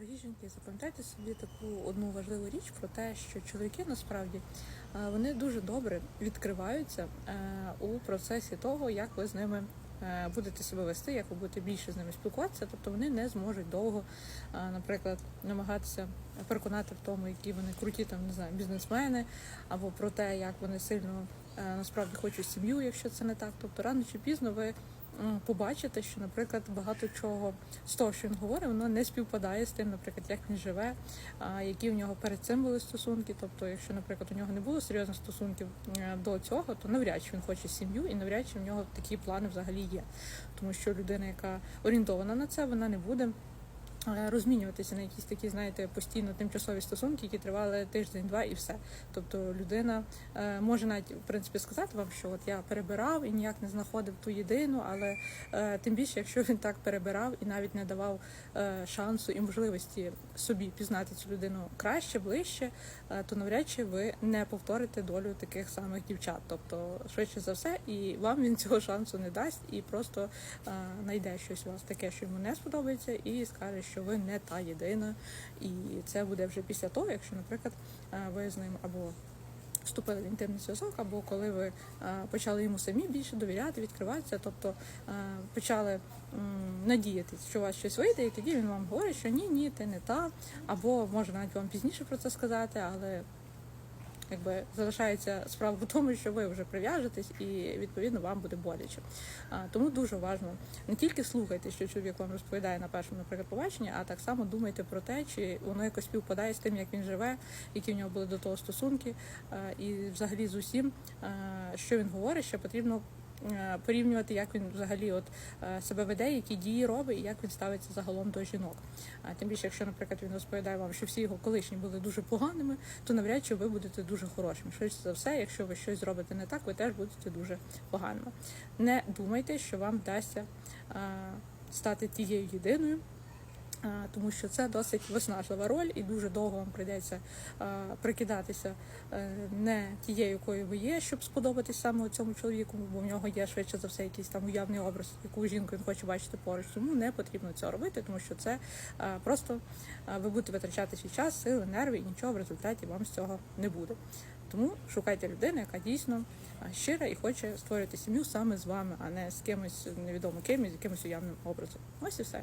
Дорогі жінки, запам'ятайте собі таку одну важливу річ про те, що чоловіки насправді е, вони дуже добре відкриваються е, у процесі того, як ви з ними е, будете себе вести, як ви будете більше з ними спілкуватися. Тобто вони не зможуть довго, наприклад, намагатися переконати в тому, які вони круті там не знаю, бізнесмени, або про те, як вони сильно насправді хочуть сім'ю, якщо це не так. Тобто рано чи пізно ви побачите, що, наприклад, багато чого з того, що він говорить, воно не співпадає з тим, наприклад, як він живе, які в нього перед цим були стосунки. Тобто, якщо, наприклад, у нього не було серйозних стосунків е, до цього, то навряд чи він хоче сім'ю, і навряд чи в нього такі плани взагалі є. Тому що людина, яка орієнтована на це, вона не буде. Розмінюватися на якісь такі, знаєте, постійно тимчасові стосунки, які тривали тиждень-два і все. Тобто людина е, може навіть в принципі сказати вам, що от я перебирав і ніяк не знаходив ту єдину, але е, тим більше, якщо він так перебирав і навіть не давав е, шансу і можливості собі пізнати цю людину краще, ближче, то навряд чи ви не повторите долю таких самих дівчат. Тобто, швидше за все, і вам він цього шансу не дасть, і просто знайде щось у вас таке, що йому не сподобається, і скаже, що ви не та єдина. І це буде вже після того, якщо, наприклад, е, ви з ним або вступили в інтимний зв'язок, або коли ви е, почали йому самі більше довіряти, відкриватися, тобто е, почали надіятися, що у вас щось вийде, і тоді він вам говорить, що ні, ні, ти не та, або може навіть вам пізніше про це сказати, але якби залишається справа в тому, що ви вже прив'яжетесь, і відповідно вам буде боляче. А, тому дуже важливо не тільки слухайте, що чоловік вам розповідає на першому, наприклад, побаченні, а так само думайте про те, чи воно якось співпадає з тим, як він живе, які в нього були до того стосунки, а, і взагалі з усім, а, що він говорить, що потрібно. Е, Порівнювати, як він взагалі от е, себе веде, які дії робить, і як він ставиться загалом до жінок. А тим більше, якщо, наприклад, він розповідає вам, що всі його колишні були дуже поганими, то навряд чи ви будете дуже хорошими. Швидше за все, якщо ви щось зробите не так, ви теж будете дуже поганими. Не думайте, що вам вдасться стати тією єдиною. А, Тому що це досить виснажлива роль, і дуже довго вам прийдеться прикидатися е, не тією, якою ви є, щоб сподобатись саме цьому чоловіку, бо в нього є швидше за все якийсь там уявний образ, яку жінку він хоче бачити поруч. Тому не потрібно цього робити, тому що це просто ви будете витрачати свій час, сили, нерви, і нічого в результаті вам з цього не буде. Тому шукайте людину, яка дійсно щира і хоче створити сім'ю саме з вами, а не з кимось невідомо ким і з якимось уявним образом. Ось і все.